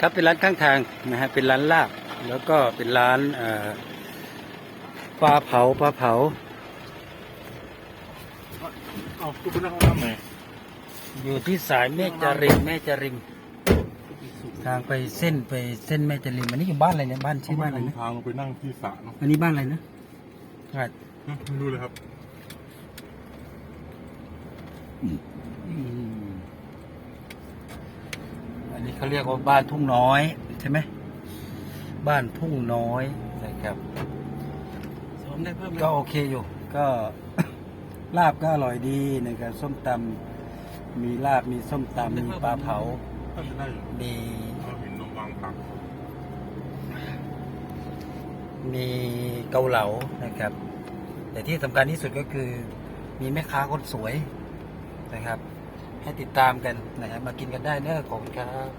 ครับเป็นร้านข้างทางนะฮะเป็นร้านลาบ แล้วก็เป็นร้านเอ่อปลาเผาปลาเผาเอาทุกคนนั่งห้องน้ำไหนอยู่ที่สายแม่จริมแม่จริมทางไปเส้นไปเส้นแม่จริมอันนี้อยู่บ้านอะไรเนี่ยบ้านชื่อบ้านอะไรนะทางไปนั่งที่สระเนาะอันนี้บ้านอะไรนะอ่าไม่รู้เลยครับ อืมอันนี้เขาเรียกว่าบ้านทุ่งน้อยใช่ไหมบ้านทุ่งน้อยนะครับซ้อมได้เพิ่มก็โอเคอยู่ ก็ลาบก็อร่อยดีนะครับส้มตำมีลาบมีส้มตำมีปลาเผาก็จะได้อยู่มีเราเห็นนมวางผักมีเกาเหลานะครับ แต่ที่สำคัญที่สุดก็คือ มีแม่ค้าคนสวยนะครับ ให้ติดตามกันนะฮะมากินกันได้เนอะขอบคุณครับ